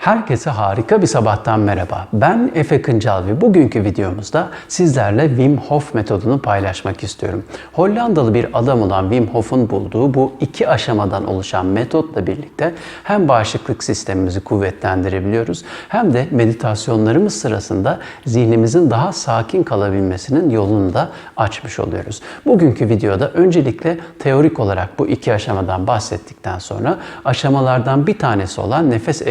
Herkese harika bir sabahtan merhaba. Ben Efe Kıncal ve bugünkü videomuzda sizlerle Wim Hof metodunu paylaşmak istiyorum. Hollandalı bir adam olan Wim Hof'un bulduğu bu iki aşamadan oluşan metotla birlikte hem bağışıklık sistemimizi kuvvetlendirebiliyoruz hem de meditasyonlarımız sırasında zihnimizin daha sakin kalabilmesinin yolunu da açmış oluyoruz. Bugünkü videoda öncelikle teorik olarak bu iki aşamadan bahsettikten sonra aşamalardan bir tanesi olan nefes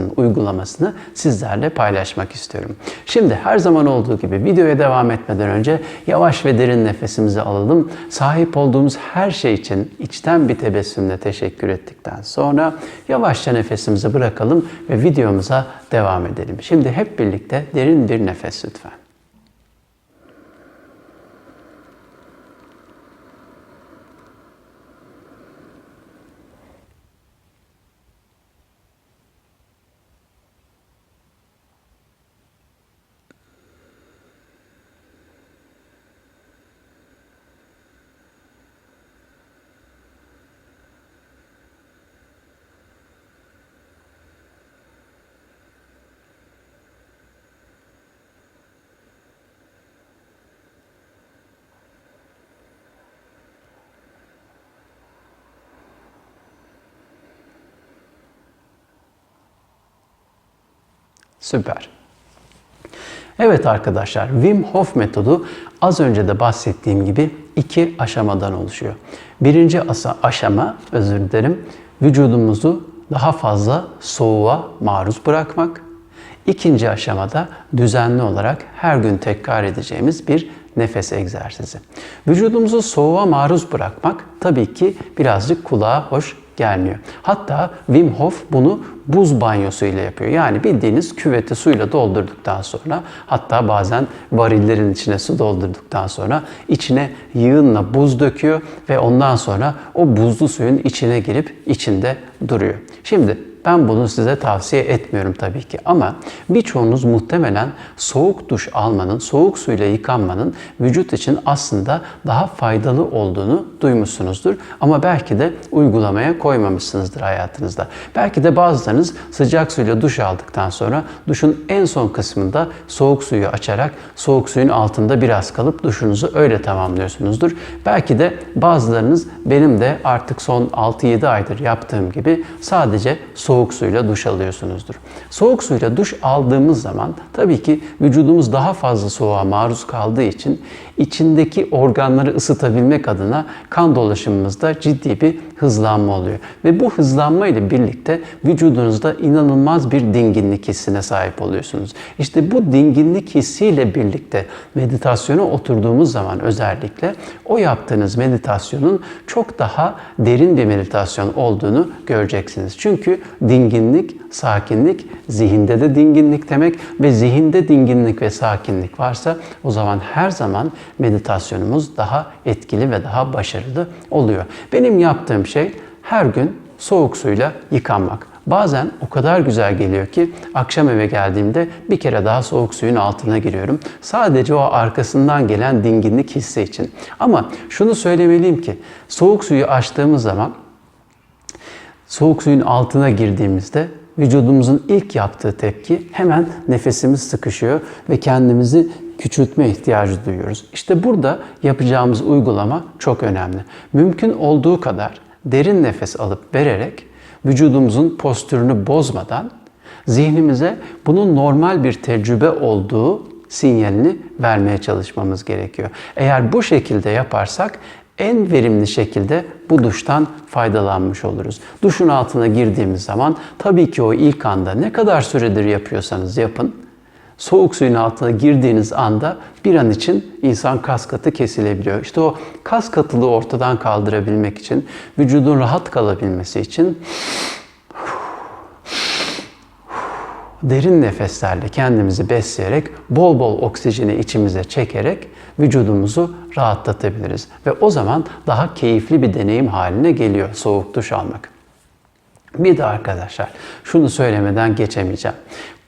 egzersizinin uygulamasını sizlerle paylaşmak istiyorum. Şimdi her zaman olduğu gibi videoya devam etmeden önce yavaş ve derin nefesimizi alalım. Sahip olduğumuz her şey için içten bir tebessümle teşekkür ettikten sonra yavaşça nefesimizi bırakalım ve videomuza devam edelim. Şimdi hep birlikte derin bir nefes lütfen. Süper. Evet arkadaşlar, Wim Hof metodu az önce de bahsettiğim gibi iki aşamadan oluşuyor. Birinci aşama, özür dilerim, vücudumuzu daha fazla soğuğa maruz bırakmak. İkinci aşamada düzenli olarak her gün tekrar edeceğimiz bir nefes egzersizi. Vücudumuzu soğuğa maruz bırakmak tabii ki birazcık kulağa hoş gelmiyor. Hatta Wim Hof bunu buz banyosu ile yapıyor. Yani bildiğiniz küveti suyla doldurduktan sonra hatta bazen varillerin içine su doldurduktan sonra içine yığınla buz döküyor ve ondan sonra o buzlu suyun içine girip içinde duruyor. Şimdi ben bunu size tavsiye etmiyorum tabii ki ama birçoğunuz muhtemelen soğuk duş almanın, soğuk suyla yıkanmanın vücut için aslında daha faydalı olduğunu duymuşsunuzdur. Ama belki de uygulamaya koymamışsınızdır hayatınızda. Belki de bazılarınız sıcak suyla duş aldıktan sonra duşun en son kısmında soğuk suyu açarak soğuk suyun altında biraz kalıp duşunuzu öyle tamamlıyorsunuzdur. Belki de bazılarınız benim de artık son 6-7 aydır yaptığım gibi sadece soğuk suyla duş alıyorsunuzdur. Soğuk suyla duş aldığımız zaman tabii ki vücudumuz daha fazla soğuğa maruz kaldığı için içindeki organları ısıtabilmek adına kan dolaşımımızda ciddi bir hızlanma oluyor. Ve bu hızlanma ile birlikte vücudunuzda inanılmaz bir dinginlik hissine sahip oluyorsunuz. İşte bu dinginlik hissiyle birlikte meditasyona oturduğumuz zaman özellikle o yaptığınız meditasyonun çok daha derin bir meditasyon olduğunu göreceksiniz. Çünkü dinginlik, sakinlik, zihinde de dinginlik demek ve zihinde dinginlik ve sakinlik varsa o zaman her zaman meditasyonumuz daha etkili ve daha başarılı oluyor. Benim yaptığım şey her gün soğuk suyla yıkanmak. Bazen o kadar güzel geliyor ki akşam eve geldiğimde bir kere daha soğuk suyun altına giriyorum. Sadece o arkasından gelen dinginlik hissi için. Ama şunu söylemeliyim ki soğuk suyu açtığımız zaman soğuk suyun altına girdiğimizde vücudumuzun ilk yaptığı tepki hemen nefesimiz sıkışıyor ve kendimizi küçültme ihtiyacı duyuyoruz. İşte burada yapacağımız uygulama çok önemli. Mümkün olduğu kadar derin nefes alıp vererek vücudumuzun postürünü bozmadan zihnimize bunun normal bir tecrübe olduğu sinyalini vermeye çalışmamız gerekiyor. Eğer bu şekilde yaparsak en verimli şekilde bu duştan faydalanmış oluruz. Duşun altına girdiğimiz zaman tabii ki o ilk anda ne kadar süredir yapıyorsanız yapın. Soğuk suyun altına girdiğiniz anda bir an için insan kas katı kesilebiliyor. İşte o kas katılığı ortadan kaldırabilmek için, vücudun rahat kalabilmesi için derin nefeslerle kendimizi besleyerek, bol bol oksijeni içimize çekerek vücudumuzu rahatlatabiliriz. Ve o zaman daha keyifli bir deneyim haline geliyor soğuk duş almak. Bir de arkadaşlar şunu söylemeden geçemeyeceğim.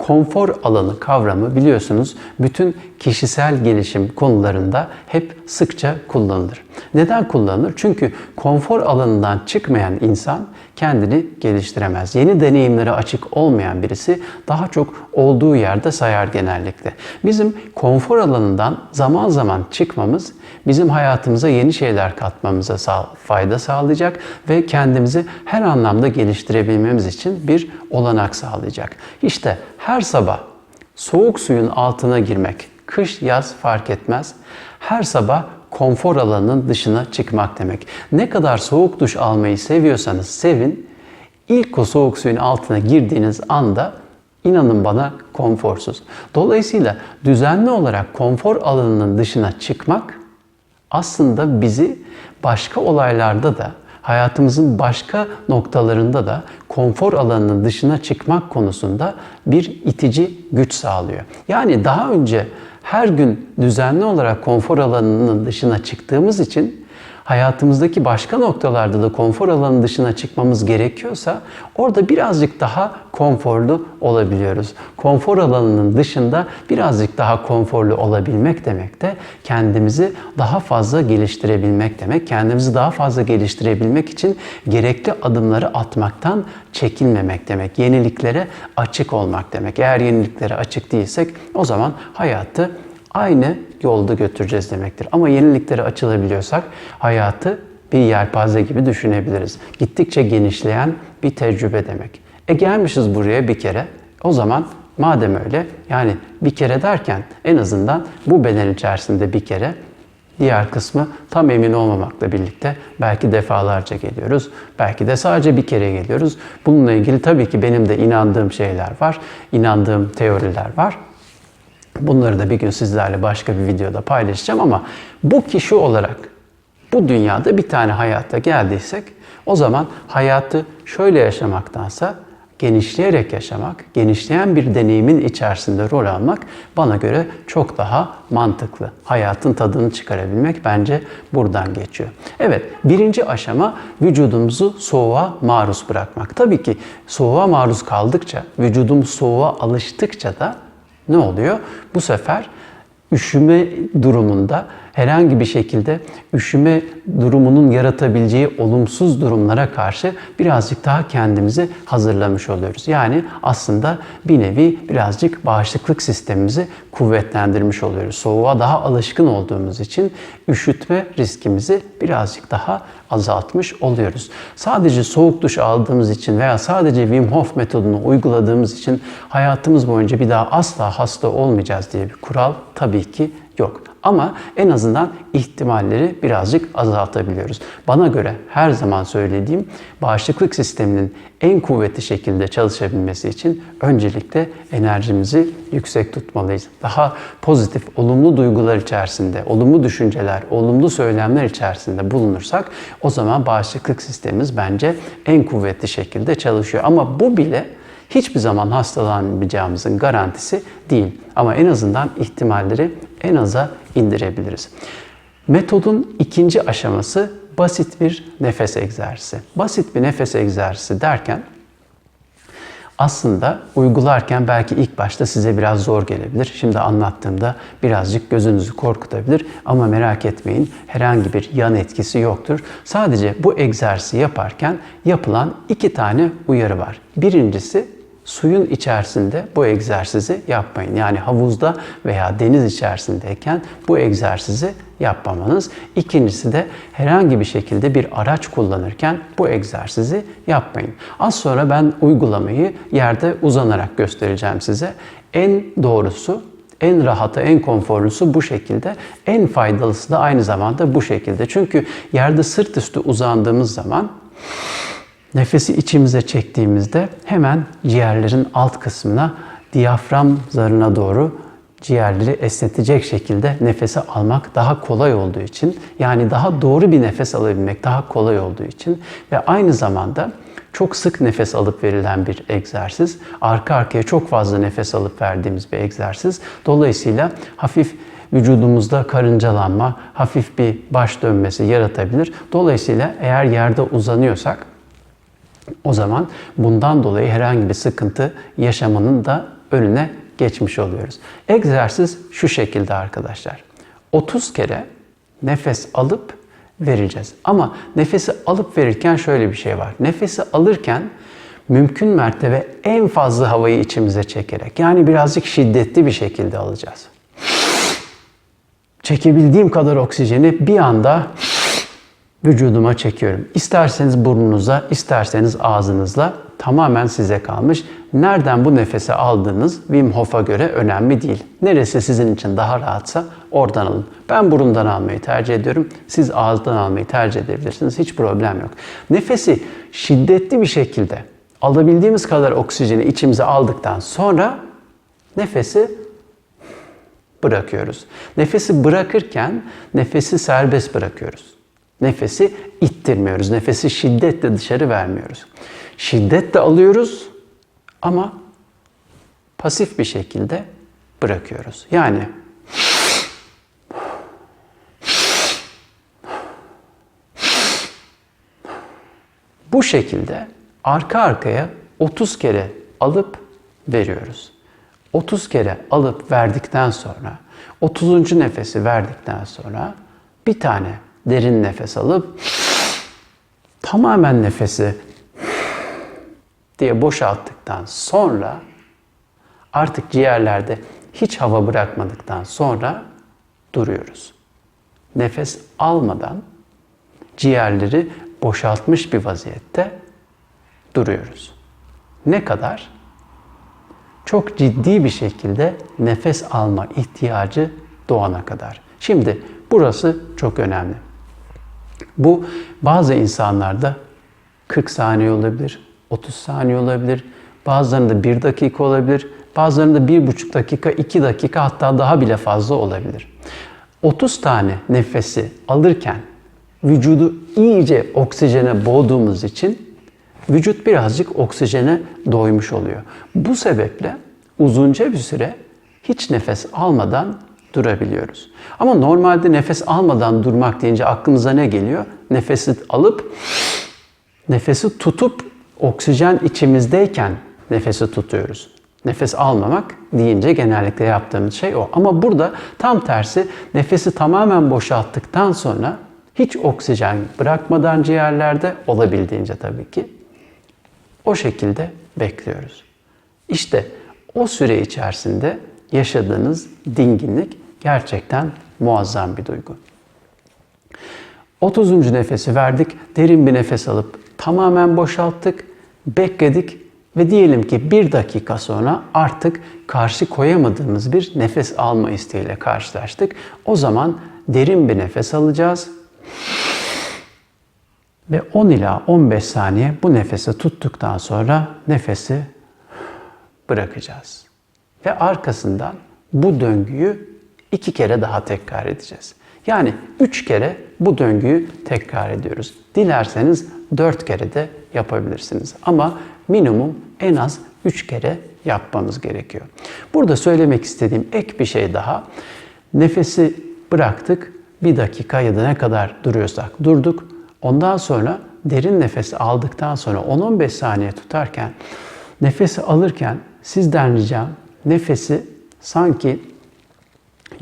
Konfor alanı kavramı biliyorsunuz bütün kişisel gelişim konularında hep sıkça kullanılır. Neden kullanılır? Çünkü konfor alanından çıkmayan insan kendini geliştiremez. Yeni deneyimlere açık olmayan birisi daha çok olduğu yerde sayar genellikle. Bizim konfor alanından zaman zaman çıkmamız bizim hayatımıza yeni şeyler katmamıza sağ, fayda sağlayacak ve kendimizi her anlamda geliştirebilmemiz için bir olanak sağlayacak. İşte her sabah soğuk suyun altına girmek, kış yaz fark etmez. Her sabah konfor alanının dışına çıkmak demek. Ne kadar soğuk duş almayı seviyorsanız sevin, ilk o soğuk suyun altına girdiğiniz anda inanın bana konforsuz. Dolayısıyla düzenli olarak konfor alanının dışına çıkmak aslında bizi başka olaylarda da hayatımızın başka noktalarında da konfor alanının dışına çıkmak konusunda bir itici güç sağlıyor. Yani daha önce her gün düzenli olarak konfor alanının dışına çıktığımız için hayatımızdaki başka noktalarda da konfor alanının dışına çıkmamız gerekiyorsa orada birazcık daha konforlu olabiliyoruz. Konfor alanının dışında birazcık daha konforlu olabilmek demek de kendimizi daha fazla geliştirebilmek demek. Kendimizi daha fazla geliştirebilmek için gerekli adımları atmaktan çekinmemek demek. Yeniliklere açık olmak demek. Eğer yeniliklere açık değilsek o zaman hayatı aynı yolda götüreceğiz demektir. Ama yeniliklere açılabiliyorsak hayatı bir yelpaze gibi düşünebiliriz. Gittikçe genişleyen bir tecrübe demek. E gelmişiz buraya bir kere. O zaman madem öyle yani bir kere derken en azından bu beden içerisinde bir kere Diğer kısmı tam emin olmamakla birlikte belki defalarca geliyoruz. Belki de sadece bir kere geliyoruz. Bununla ilgili tabii ki benim de inandığım şeyler var. inandığım teoriler var. Bunları da bir gün sizlerle başka bir videoda paylaşacağım ama bu kişi olarak bu dünyada bir tane hayata geldiysek o zaman hayatı şöyle yaşamaktansa genişleyerek yaşamak, genişleyen bir deneyimin içerisinde rol almak bana göre çok daha mantıklı. Hayatın tadını çıkarabilmek bence buradan geçiyor. Evet, birinci aşama vücudumuzu soğuğa maruz bırakmak. Tabii ki soğuğa maruz kaldıkça, vücudumuz soğuğa alıştıkça da ne oluyor? Bu sefer üşüme durumunda herhangi bir şekilde üşüme durumunun yaratabileceği olumsuz durumlara karşı birazcık daha kendimizi hazırlamış oluyoruz. Yani aslında bir nevi birazcık bağışıklık sistemimizi kuvvetlendirmiş oluyoruz. Soğuğa daha alışkın olduğumuz için üşütme riskimizi birazcık daha azaltmış oluyoruz. Sadece soğuk duş aldığımız için veya sadece Wim Hof metodunu uyguladığımız için hayatımız boyunca bir daha asla hasta olmayacağız diye bir kural tabii ki yok. Ama en azından ihtimalleri birazcık azaltabiliyoruz. Bana göre her zaman söylediğim bağışıklık sisteminin en kuvvetli şekilde çalışabilmesi için öncelikle enerjimizi yüksek tutmalıyız. Daha pozitif, olumlu duygular içerisinde, olumlu düşünceler, olumlu söylemler içerisinde bulunursak o zaman bağışıklık sistemimiz bence en kuvvetli şekilde çalışıyor. Ama bu bile hiçbir zaman hastalanmayacağımızın garantisi değil. Ama en azından ihtimalleri en aza indirebiliriz. Metodun ikinci aşaması basit bir nefes egzersizi. Basit bir nefes egzersizi derken aslında uygularken belki ilk başta size biraz zor gelebilir. Şimdi anlattığımda birazcık gözünüzü korkutabilir ama merak etmeyin herhangi bir yan etkisi yoktur. Sadece bu egzersizi yaparken yapılan iki tane uyarı var. Birincisi suyun içerisinde bu egzersizi yapmayın. Yani havuzda veya deniz içerisindeyken bu egzersizi yapmamanız. İkincisi de herhangi bir şekilde bir araç kullanırken bu egzersizi yapmayın. Az sonra ben uygulamayı yerde uzanarak göstereceğim size. En doğrusu en rahatı, en konforlusu bu şekilde. En faydalısı da aynı zamanda bu şekilde. Çünkü yerde sırt üstü uzandığımız zaman Nefesi içimize çektiğimizde hemen ciğerlerin alt kısmına diyafram zarına doğru ciğerleri esnetecek şekilde nefesi almak daha kolay olduğu için yani daha doğru bir nefes alabilmek daha kolay olduğu için ve aynı zamanda çok sık nefes alıp verilen bir egzersiz. Arka arkaya çok fazla nefes alıp verdiğimiz bir egzersiz. Dolayısıyla hafif vücudumuzda karıncalanma, hafif bir baş dönmesi yaratabilir. Dolayısıyla eğer yerde uzanıyorsak o zaman bundan dolayı herhangi bir sıkıntı yaşamanın da önüne geçmiş oluyoruz. Egzersiz şu şekilde arkadaşlar. 30 kere nefes alıp vereceğiz. Ama nefesi alıp verirken şöyle bir şey var. Nefesi alırken mümkün mertebe en fazla havayı içimize çekerek yani birazcık şiddetli bir şekilde alacağız. Çekebildiğim kadar oksijeni bir anda vücuduma çekiyorum. İsterseniz burnunuza, isterseniz ağzınızla tamamen size kalmış. Nereden bu nefesi aldığınız Wim Hof'a göre önemli değil. Neresi sizin için daha rahatsa oradan alın. Ben burundan almayı tercih ediyorum. Siz ağızdan almayı tercih edebilirsiniz. Hiç problem yok. Nefesi şiddetli bir şekilde alabildiğimiz kadar oksijeni içimize aldıktan sonra nefesi bırakıyoruz. Nefesi bırakırken nefesi serbest bırakıyoruz. Nefesi ittirmiyoruz. Nefesi şiddetle dışarı vermiyoruz. Şiddetle alıyoruz ama pasif bir şekilde bırakıyoruz. Yani bu şekilde arka arkaya 30 kere alıp veriyoruz. 30 kere alıp verdikten sonra 30. nefesi verdikten sonra bir tane derin nefes alıp tamamen nefesi diye boşalttıktan sonra artık ciğerlerde hiç hava bırakmadıktan sonra duruyoruz. Nefes almadan ciğerleri boşaltmış bir vaziyette duruyoruz. Ne kadar? Çok ciddi bir şekilde nefes alma ihtiyacı doğana kadar. Şimdi burası çok önemli. Bu bazı insanlarda 40 saniye olabilir, 30 saniye olabilir, bazılarında 1 dakika olabilir, bazılarında 1,5 dakika, 2 dakika hatta daha bile fazla olabilir. 30 tane nefesi alırken vücudu iyice oksijene boğduğumuz için vücut birazcık oksijene doymuş oluyor. Bu sebeple uzunca bir süre hiç nefes almadan durabiliyoruz. Ama normalde nefes almadan durmak deyince aklımıza ne geliyor? Nefesi alıp nefesi tutup oksijen içimizdeyken nefesi tutuyoruz. Nefes almamak deyince genellikle yaptığımız şey o. Ama burada tam tersi nefesi tamamen boşalttıktan sonra hiç oksijen bırakmadan ciğerlerde olabildiğince tabii ki o şekilde bekliyoruz. İşte o süre içerisinde yaşadığınız dinginlik gerçekten muazzam bir duygu. 30. nefesi verdik. Derin bir nefes alıp tamamen boşalttık, bekledik ve diyelim ki bir dakika sonra artık karşı koyamadığımız bir nefes alma isteğiyle karşılaştık. O zaman derin bir nefes alacağız ve 10 ila 15 saniye bu nefesi tuttuktan sonra nefesi bırakacağız. Ve arkasından bu döngüyü iki kere daha tekrar edeceğiz. Yani üç kere bu döngüyü tekrar ediyoruz. Dilerseniz dört kere de yapabilirsiniz. Ama minimum en az üç kere yapmamız gerekiyor. Burada söylemek istediğim ek bir şey daha. Nefesi bıraktık. Bir dakika ya da ne kadar duruyorsak durduk. Ondan sonra derin nefes aldıktan sonra 10-15 saniye tutarken nefesi alırken sizden ricam nefesi sanki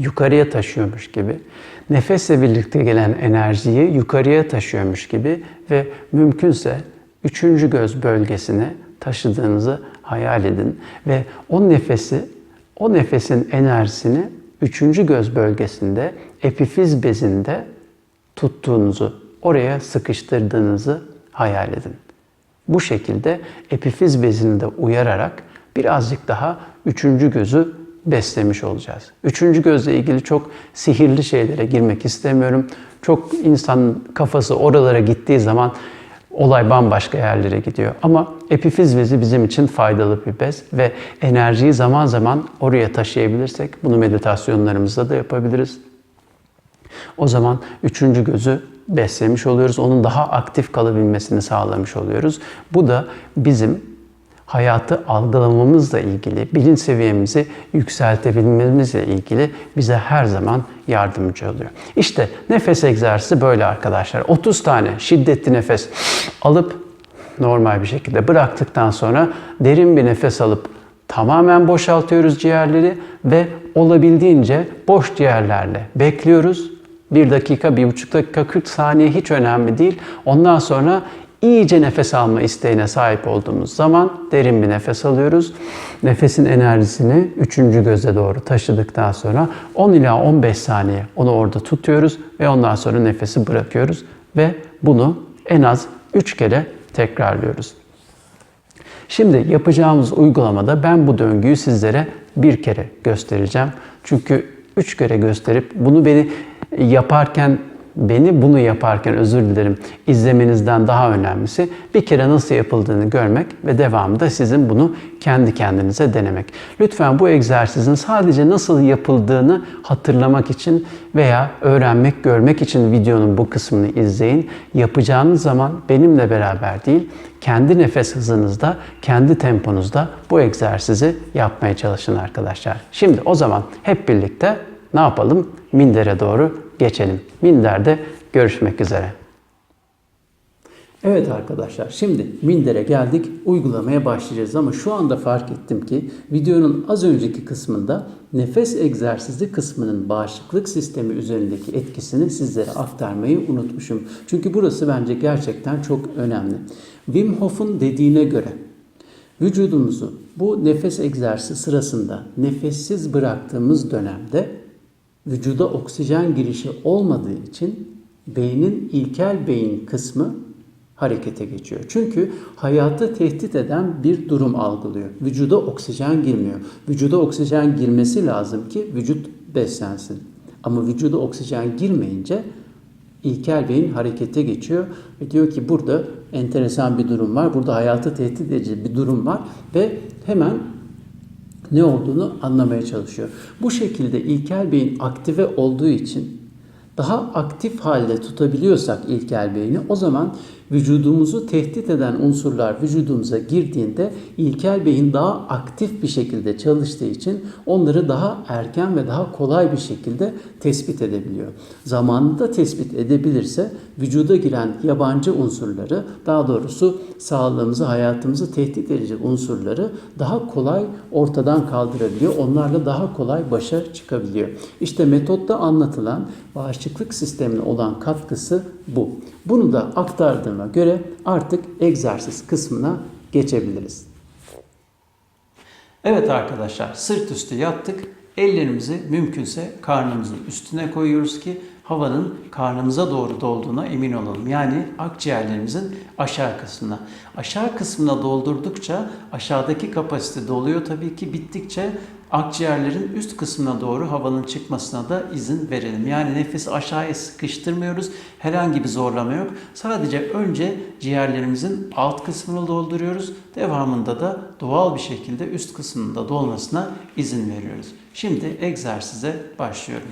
yukarıya taşıyormuş gibi, nefesle birlikte gelen enerjiyi yukarıya taşıyormuş gibi ve mümkünse üçüncü göz bölgesine taşıdığınızı hayal edin ve o nefesi, o nefesin enerjisini üçüncü göz bölgesinde, epifiz bezinde tuttuğunuzu, oraya sıkıştırdığınızı hayal edin. Bu şekilde epifiz bezini de uyararak birazcık daha üçüncü gözü beslemiş olacağız. Üçüncü gözle ilgili çok sihirli şeylere girmek istemiyorum. Çok insan kafası oralara gittiği zaman olay bambaşka yerlere gidiyor. Ama epifiz bezi bizim için faydalı bir bez ve enerjiyi zaman zaman oraya taşıyabilirsek bunu meditasyonlarımızda da yapabiliriz. O zaman üçüncü gözü beslemiş oluyoruz. Onun daha aktif kalabilmesini sağlamış oluyoruz. Bu da bizim hayatı algılamamızla ilgili, bilinç seviyemizi yükseltebilmemizle ilgili bize her zaman yardımcı oluyor. İşte nefes egzersizi böyle arkadaşlar. 30 tane şiddetli nefes alıp normal bir şekilde bıraktıktan sonra derin bir nefes alıp Tamamen boşaltıyoruz ciğerleri ve olabildiğince boş ciğerlerle bekliyoruz. 1 dakika, 1,5 dakika, 40 saniye hiç önemli değil. Ondan sonra iyice nefes alma isteğine sahip olduğumuz zaman derin bir nefes alıyoruz. Nefesin enerjisini üçüncü göze doğru taşıdıktan sonra 10 ila 15 saniye onu orada tutuyoruz ve ondan sonra nefesi bırakıyoruz ve bunu en az 3 kere tekrarlıyoruz. Şimdi yapacağımız uygulamada ben bu döngüyü sizlere bir kere göstereceğim. Çünkü üç kere gösterip bunu beni yaparken beni bunu yaparken özür dilerim izlemenizden daha önemlisi bir kere nasıl yapıldığını görmek ve devamında sizin bunu kendi kendinize denemek. Lütfen bu egzersizin sadece nasıl yapıldığını hatırlamak için veya öğrenmek, görmek için videonun bu kısmını izleyin. Yapacağınız zaman benimle beraber değil, kendi nefes hızınızda, kendi temponuzda bu egzersizi yapmaya çalışın arkadaşlar. Şimdi o zaman hep birlikte ne yapalım? Mindere doğru geçelim. Minderde görüşmek üzere. Evet arkadaşlar şimdi Minder'e geldik. Uygulamaya başlayacağız ama şu anda fark ettim ki videonun az önceki kısmında nefes egzersizi kısmının bağışıklık sistemi üzerindeki etkisini sizlere aktarmayı unutmuşum. Çünkü burası bence gerçekten çok önemli. Wim Hof'un dediğine göre vücudumuzu bu nefes egzersizi sırasında nefessiz bıraktığımız dönemde vücuda oksijen girişi olmadığı için beynin ilkel beyin kısmı harekete geçiyor. Çünkü hayatı tehdit eden bir durum algılıyor. Vücuda oksijen girmiyor. Vücuda oksijen girmesi lazım ki vücut beslensin. Ama vücuda oksijen girmeyince ilkel beyin harekete geçiyor ve diyor ki burada enteresan bir durum var. Burada hayatı tehdit edici bir durum var ve hemen ne olduğunu anlamaya çalışıyor. Bu şekilde ilkel beyin aktive olduğu için daha aktif halde tutabiliyorsak ilkel beyni o zaman vücudumuzu tehdit eden unsurlar vücudumuza girdiğinde ilkel beyin daha aktif bir şekilde çalıştığı için onları daha erken ve daha kolay bir şekilde tespit edebiliyor. Zamanında tespit edebilirse vücuda giren yabancı unsurları, daha doğrusu sağlığımızı, hayatımızı tehdit edecek unsurları daha kolay ortadan kaldırabiliyor. Onlarla daha kolay başa çıkabiliyor. İşte metotta anlatılan bağışıklık sistemine olan katkısı bu. Bunu da aktardığıma göre artık egzersiz kısmına geçebiliriz. Evet arkadaşlar sırt üstü yattık. Ellerimizi mümkünse karnımızın üstüne koyuyoruz ki havanın karnımıza doğru dolduğuna emin olalım. Yani akciğerlerimizin aşağı kısmına. Aşağı kısmına doldurdukça aşağıdaki kapasite doluyor tabii ki bittikçe akciğerlerin üst kısmına doğru havanın çıkmasına da izin verelim. Yani nefesi aşağıya sıkıştırmıyoruz. Herhangi bir zorlama yok. Sadece önce ciğerlerimizin alt kısmını dolduruyoruz. Devamında da doğal bir şekilde üst kısmında dolmasına izin veriyoruz. Şimdi egzersize başlıyorum.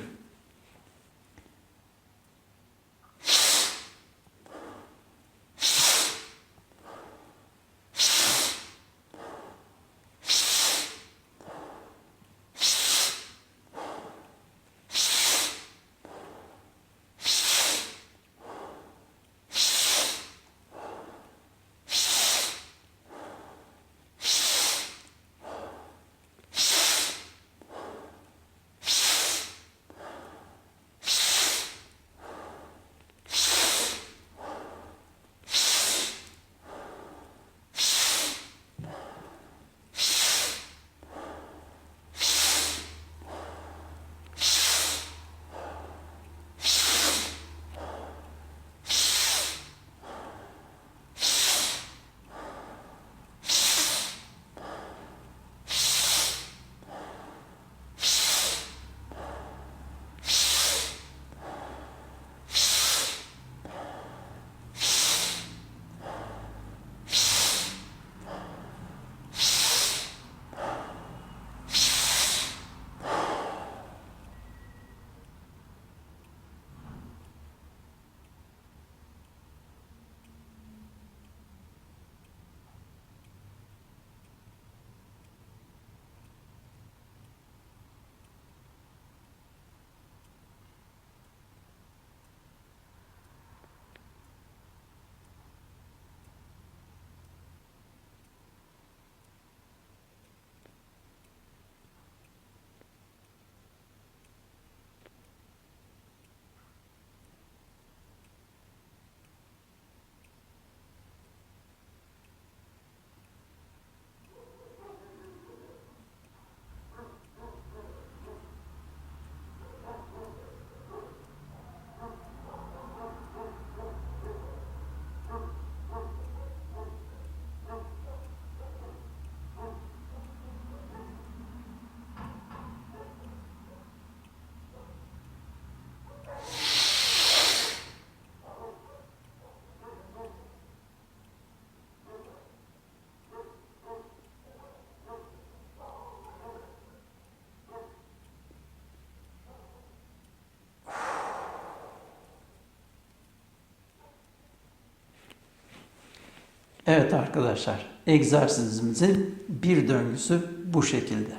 Evet arkadaşlar, egzersizimizin bir döngüsü bu şekilde.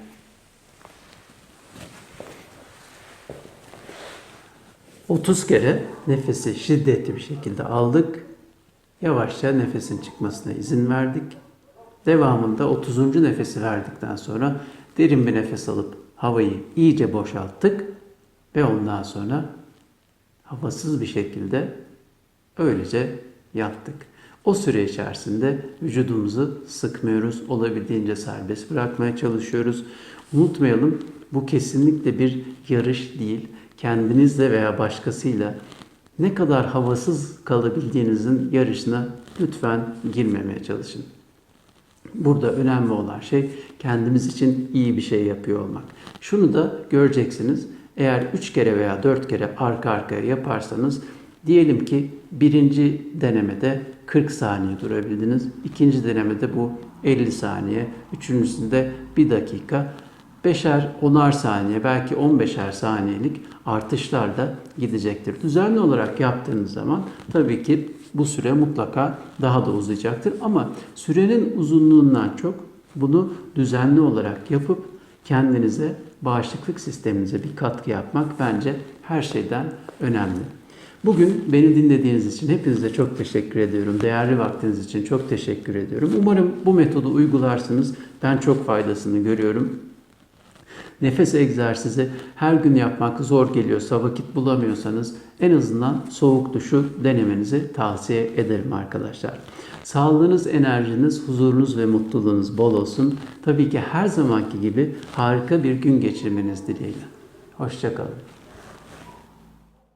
...30 kere nefesi şiddetli bir şekilde aldık. Yavaşça nefesin çıkmasına izin verdik. Devamında 30. nefesi verdikten sonra derin bir nefes alıp havayı iyice boşalttık ve ondan sonra havasız bir şekilde öylece yattık. O süre içerisinde vücudumuzu sıkmıyoruz, olabildiğince serbest bırakmaya çalışıyoruz. Unutmayalım bu kesinlikle bir yarış değil. Kendinizle veya başkasıyla ne kadar havasız kalabildiğinizin yarışına lütfen girmemeye çalışın. Burada önemli olan şey kendimiz için iyi bir şey yapıyor olmak. Şunu da göreceksiniz. Eğer 3 kere veya 4 kere arka arkaya yaparsanız diyelim ki birinci denemede 40 saniye durabildiniz. ikinci denemede bu 50 saniye. Üçüncüsünde 1 dakika. Beşer, onar saniye, belki 15'er saniyelik artışlar da gidecektir. Düzenli olarak yaptığınız zaman tabii ki bu süre mutlaka daha da uzayacaktır. Ama sürenin uzunluğundan çok bunu düzenli olarak yapıp kendinize, bağışıklık sisteminize bir katkı yapmak bence her şeyden önemli. Bugün beni dinlediğiniz için hepinize çok teşekkür ediyorum. Değerli vaktiniz için çok teşekkür ediyorum. Umarım bu metodu uygularsınız. Ben çok faydasını görüyorum. Nefes egzersizi her gün yapmak zor geliyorsa, vakit bulamıyorsanız en azından soğuk duşu denemenizi tavsiye ederim arkadaşlar. Sağlığınız, enerjiniz, huzurunuz ve mutluluğunuz bol olsun. Tabii ki her zamanki gibi harika bir gün geçirmeniz dileğiyle. Hoşçakalın.